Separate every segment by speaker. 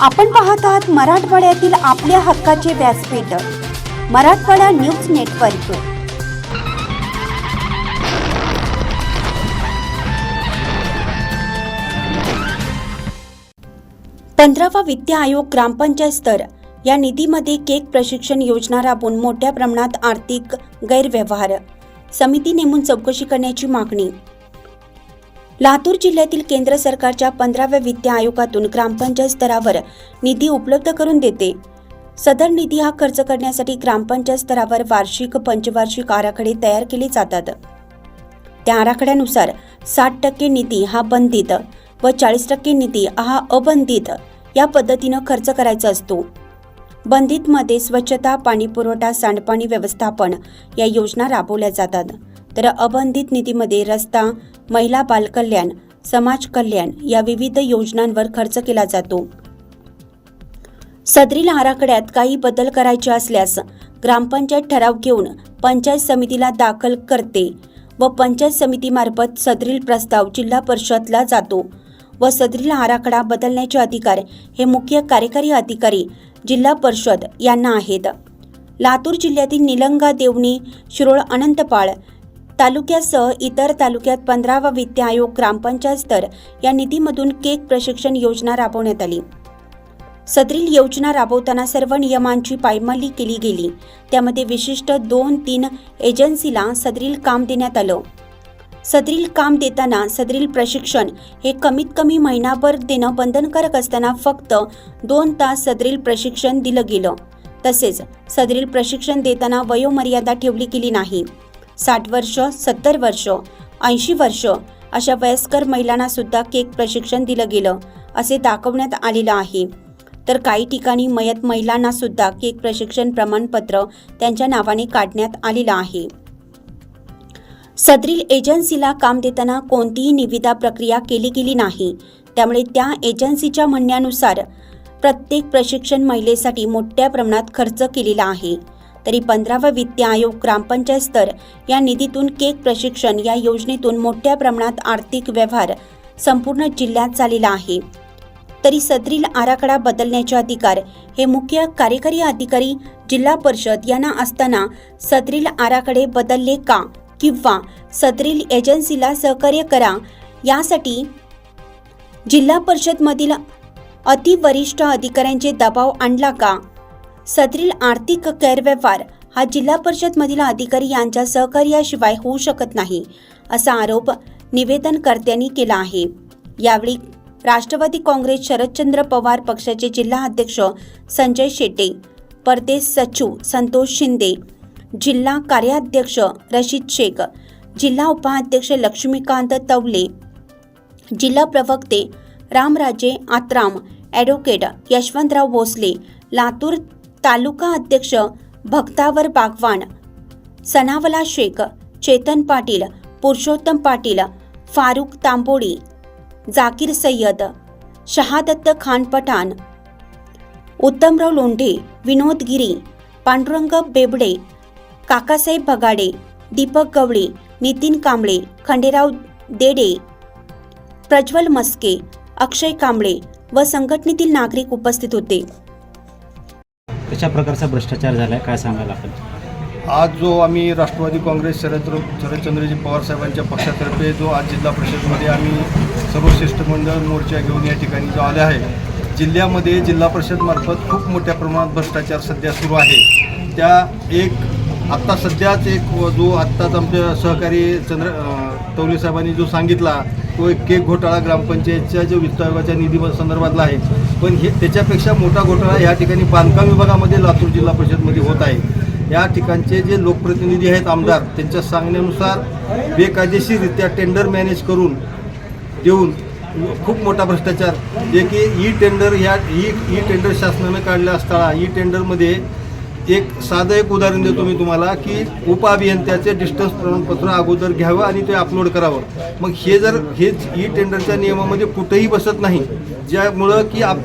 Speaker 1: आपण पाहत आहात मराठवाड्यातील आपल्या हक्काचे व्यासपीठ मराठवाडा न्यूज नेटवर्क. पंधरावा वित्त आयोग ग्रामपंचायत स्तर. या निधीमध्ये केक प्रशिक्षण योजना राबवून मोठ्या प्रमाणात आर्थिक गैरव्यवहार. समिती नेमून चौकशी करण्याची मागणी. लातूर जिल्ह्यातील केंद्र सरकारच्या पंधराव्या वित्त आयोगातून ग्रामपंचायत स्तरावर निधी उपलब्ध करून देते. सदर निधी हा खर्च करण्यासाठी ग्रामपंचायत स्तरावर वार्षिक पंचवार्षिक आराखडे तयार केले जातात. त्या आराखड्यानुसार साठ टक्के निधी हा बंधित व चाळीस टक्के निधी हा अबंधित या पद्धतीनं खर्च करायचा असतो. बंधितमध्ये स्वच्छता पाणीपुरवठा सांडपाणी व्यवस्थापन या योजना राबवल्या जातात. तर अबंधित निधीमध्ये रस्ता महिला बालकल्याण समाज कल्याण या विविध योजनांवर खर्च केला जातो. सदरील आराखड्यात काही बदल करायचे असल्यास ग्रामपंचायत ठराव घेऊन पंचायत समितीला दाखल करते व पंचायत समितीमार्फत सदरील प्रस्ताव जिल्हा परिषदला जातो व सदरील आराखडा बदलण्याचे अधिकार हे मुख्य कार्यकारी अधिकारी जिल्हा परिषद यांना आहेत. लातूर जिल्ह्यातील निलंगा देवणी शिरोळ अनंतपाळ तालुक्यासह इतर तालुक्यात पंधरावा वित्त आयोग ग्रामपंचायत स्तर या निधीमधून केक प्रशिक्षण योजना राबवण्यात आली. सदरील योजना राबवताना सर्व नियमांची पायमल्ली केली गेली. त्यामध्ये विशिष्ट दोन तीन एजन्सीला सदरील काम देण्यात आलं. सदरील काम देताना सदरील प्रशिक्षण हे कमीत कमी महिनाभर देणं बंधनकारक असताना फक्त दोन तास सदरील प्रशिक्षण दिलं गेलं. तसेच सदरील प्रशिक्षण देताना वयोमर्यादा ठेवली गेली नाही. साठ वर्ष सत्तर वर्ष ऐंशी वर्ष अशा वयस्कर महिलांना सुद्धा केक प्रशिक्षण दिलं गेलं असे दाखवण्यात आलेलं आहे. तर काही ठिकाणी मयत महिलांना सुद्धा केक प्रशिक्षण प्रमाणपत्र त्यांच्या नावाने काढण्यात आलेलं आहे. सदरील एजन्सीला काम देताना कोणतीही निविदा प्रक्रिया केली गेली नाही. त्यामुळे त्या एजन्सीच्या म्हणण्यानुसार प्रत्येक प्रशिक्षण महिलेसाठी मोठ्या प्रमाणात खर्च केलेला आहे. तरी पंधरावा वित्त आयोग ग्रामपंचायत स्तर या निधीतून केक प्रशिक्षण या योजनेतून मोठ्या प्रमाणात आर्थिक व्यवहार संपूर्ण जिल्ह्यात झालेला आहे. तरी सदरील आराखडा बदलण्याचे अधिकार हे मुख्य कार्यकारी अधिकारी जिल्हा परिषद यांना असताना सदरील आराखडे बदलले का किंवा सदरील एजन्सीला सहकार्य करा यासाठी जिल्हा परिषदमधील अतिवरिष्ठ अधिकाऱ्यांचे दबाव आणला का? सदरील आर्थिक गैरव्यवहार हा जिल्हा परिषदमधील अधिकारी यांच्या सहकार्याशिवाय होऊ शकत नाही असा आरोप निवेदनकर्त्यांनी केला आहे. यावेळी राष्ट्रवादी काँग्रेस शरदचंद्र पवार पक्षाचे जिल्हा अध्यक्ष संजय शेट्टे परदेश सचिव संतोष शिंदे जिल्हा कार्याध्यक्ष रशीद शेख जिल्हा उपाध्यक्ष लक्ष्मीकांत तवले जिल्हा प्रवक्ते रामराजे आत्राम ॲडव्होकेट यशवंतराव भोसले लातूर तालुका अध्यक्ष भक्तावर बागवान सनावला शेख चेतन पाटील पुरुषोत्तम पाटील फारुख तांबोडी जाकीर सय्यद शहादत्त खान पठाण उत्तमराव लोंढे विनोद गिरी पांडुरंग बेबडे काकासाहेब भगाडे दीपक गवळे नितीन कांबळे खंडेराव देडे प्रज्वल मस्के अक्षय कांबळे व संघटनेतील नागरिक उपस्थित होते.
Speaker 2: कशा प्रकारचा भ्रष्टाचार झाला आहे काय सांगायला आपण?
Speaker 3: आज जो आम्ही राष्ट्रवादी काँग्रेस शरद शरदचंद्रजी पवार साहेबांच्या पक्षातर्फे जो आज जिल्हा परिषदमध्ये आम्ही सर्व शिष्टमंडळ मोर्चा घेऊन या ठिकाणी जो आले आहे जिल्ह्यामध्ये जिल्हा परिषदमार्फत खूप मोठ्या प्रमाणात भ्रष्टाचार सध्या सुरू आहे. त्या एक आत्ता सध्याच एक जो आत्ताच आमच्या सहकारी चंद्र अं, साहेबांनी जो सांगितला तो एक केक घोटाळा ग्रामपंचायतच्या जो वित्त आयोगाच्या निधी संदर्भातला आहे. पण हे त्याच्यापेक्षा मोठा घोटाळा या ठिकाणी बांधकाम विभागामध्ये लातूर जिल्हा परिषदमध्ये होत आहे. या ठिकाणचे जे लोकप्रतिनिधी आहेत आमदार त्यांच्या सांगण्यानुसार बेकायदेशीररित्या टेंडर मॅनेज करून देऊन खूप मोठा भ्रष्टाचार. जे की ई टेंडर ह्या ई ई टेंडर शासनानं काढल्या असताना ई टेंडरमध्ये एक साधं एक उदाहरण देतो मी तुम्हाला की उपअभियंत्याचे डिस्टन्स प्रमाणपत्र अगोदर घ्यावं आणि ते अपलोड करावं. मग हे जर हेच ई टेंडरच्या नियमामध्ये कुठेही बसत नाही ज्यामुळं की आप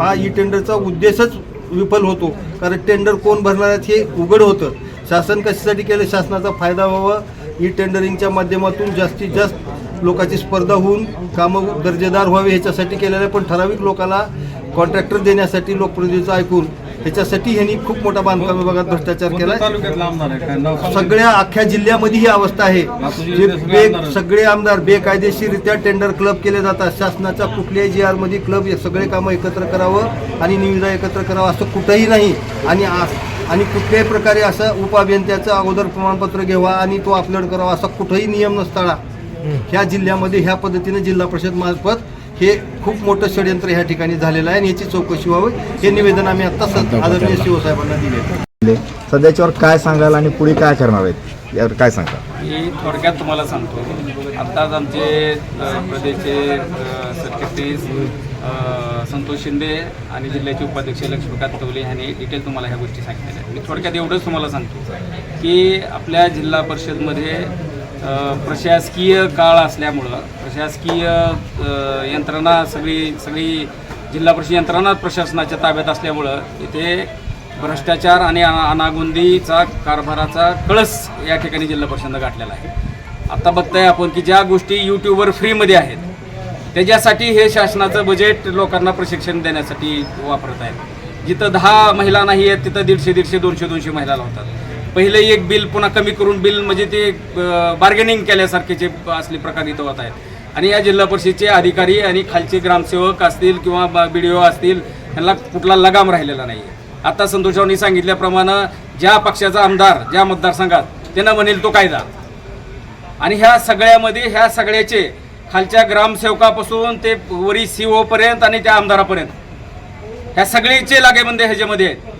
Speaker 3: हा ई टेंडरचा उद्देशच विफल होतो. कारण टेंडर कोण भरणार आहेत हे उघड होतं. शासन कशासाठी केलं? शासनाचा फायदा व्हावा. ई टेंडरिंगच्या माध्यमातून जास्तीत जास्त लोकांची स्पर्धा होऊन कामं दर्जेदार व्हावे ह्याच्यासाठी केलेलं आहे. पण ठराविक लोकांना कॉन्ट्रॅक्टर देण्यासाठी लोकप्रतिनिधीचं ऐकून ह्याच्यासाठी ह्यांनी खूप मोठा बांधकाम विभागात भ्रष्टाचार केला. सगळ्या अख्ख्या जिल्ह्यामध्ये ही अवस्था आहे. जे बे सगळे आमदार बेकायदेशीररित्या टेंडर क्लब केले जातात. शासनाच्या कुठल्याही जी आरमध्ये क्लब सगळे कामं एकत्र करावं आणि निविदा एकत्र करावं असं कुठंही नाही. आणि आ- आणि कुठल्याही प्रकारे असं उपअभियंत्याचं अगोदर प्रमाणपत्र घ्यावा आणि तो अपलोड करावा असा कुठंही नियम नसताना. ह्या जिल्ह्यामध्ये ह्या पद्धतीनं जिल्हा परिषद मार्फत हे खूप मोठं षडयंत्र ह्या ठिकाणी झालेलं आहे आणि याची चौकशी व्हावी हे निवेदन आम्ही आता आदरणीय शिवसाहेबांना दिले.
Speaker 4: सध्याच्यावर काय सांगाल आणि पुढे काय करणार आहेत? यावर काय सांगता
Speaker 5: मी थोडक्यात तुम्हाला सांगतो. आत्ताच आमचे प्रदेशचे सरचिटणीस संतोष शिंदे आणि जिल्ह्याचे उपाध्यक्ष लक्ष्मीकांत कवले यांनी डिटेल तुम्हाला ह्या गोष्टी सांगितलेल्या आहेत. मी थोडक्यात एवढंच तुम्हाला सांगतो की आपल्या जिल्हा परिषदमध्ये प्रशासकीय काळ असल्यामुळं प्रशासकीय यंत्रणा सगळी सगळी जिल्हा परिषद यंत्रणा प्रशासनाच्या ताब्यात असल्यामुळं इथे भ्रष्टाचार आणि अना- अनागोंदीचा कारभाराचा कळस या ठिकाणी जिल्हा परिषदनं गाठलेला आहे. आत्ता बघताय आपण की ज्या गोष्टी यूट्यूबवर फ्रीमध्ये आहेत त्याच्यासाठी हे शासनाचं बजेट लोकांना प्रशिक्षण देण्यासाठी वापरत आहेत. जिथं दहा महिला नाही आहेत तिथं दीडशे दीडशे दोनशे दोनशे महिला लावतात. पहिले एक बिल पुन्हा कमी करून बिल म्हणजे ते बार्गेनिंग केल्यासारखेचे असले प्रकार इथं होत आहेत. आणि या जिल्हा परिषदेचे अधिकारी आणि खालचे ग्रामसेवक असतील किंवा बी डी ओ असतील यांना कुठला लगाम राहिलेला नाही आता संतोषरावनी सांगितल्याप्रमाणे ज्या पक्षाचा आमदार ज्या मतदारसंघात त्यांना म्हणेल तो कायदा. आणि ह्या सगळ्यामध्ये ह्या सगळ्याचे खालच्या ग्रामसेवकापासून ते वरी सी ओपर्यंत आणि त्या आमदारापर्यंत. ह्या सगळीचे लागेबंदे ह्याच्यामध्ये आहेत.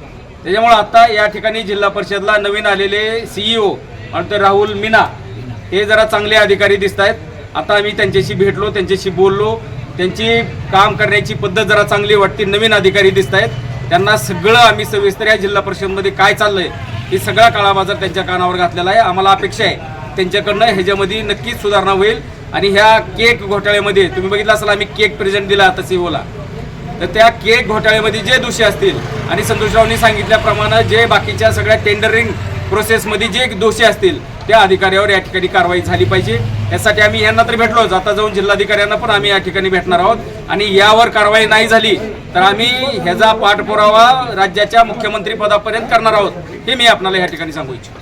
Speaker 5: त्याच्यामुळं आता या ठिकाणी जिल्हा परिषदला नवीन आलेले सीईओ आणि ते राहुल मीना हे जरा चांगले अधिकारी दिसत आहेत. आता आम्ही त्यांच्याशी भेटलो त्यांच्याशी बोललो. त्यांची काम करण्याची पद्धत जरा चांगली वाटते नवीन अधिकारी दिसत आहेत. त्यांना सगळं आम्ही सविस्तर या जिल्हा परिषदमध्ये काय चाललंय हे सगळा काळाबाजार त्यांच्या कानावर घातलेला आहे. आम्हाला अपेक्षा आहे त्यांच्याकडनं ह्याच्यामध्ये नक्कीच सुधारणा होईल. आणि ह्या केक घोटाळ्यामध्ये तुम्ही बघितलं असाल आम्ही केक प्रेझेंट दिला आता सीओला तर त्या केक घोटाळ्यामध्ये जे दोषी असतील आणि संतोषरावनी सांगितल्याप्रमाणे जे बाकीच्या सगळ्या टेंडरिंग प्रोसेसमध्ये जे दोषी असतील त्या अधिकाऱ्यावर या ठिकाणी कारवाई झाली पाहिजे. यासाठी आम्ही यांना तर भेटलोच. आता जाऊन जिल्हाधिकाऱ्यांना पण आम्ही या ठिकाणी भेटणार आहोत. आणि यावर कारवाई नाही झाली तर आम्ही ह्याचा पाठपुरावा राज्याच्या मुख्यमंत्रीपदापर्यंत करणार आहोत. हे मी आपल्याला या ठिकाणी सांगू इच्छितो.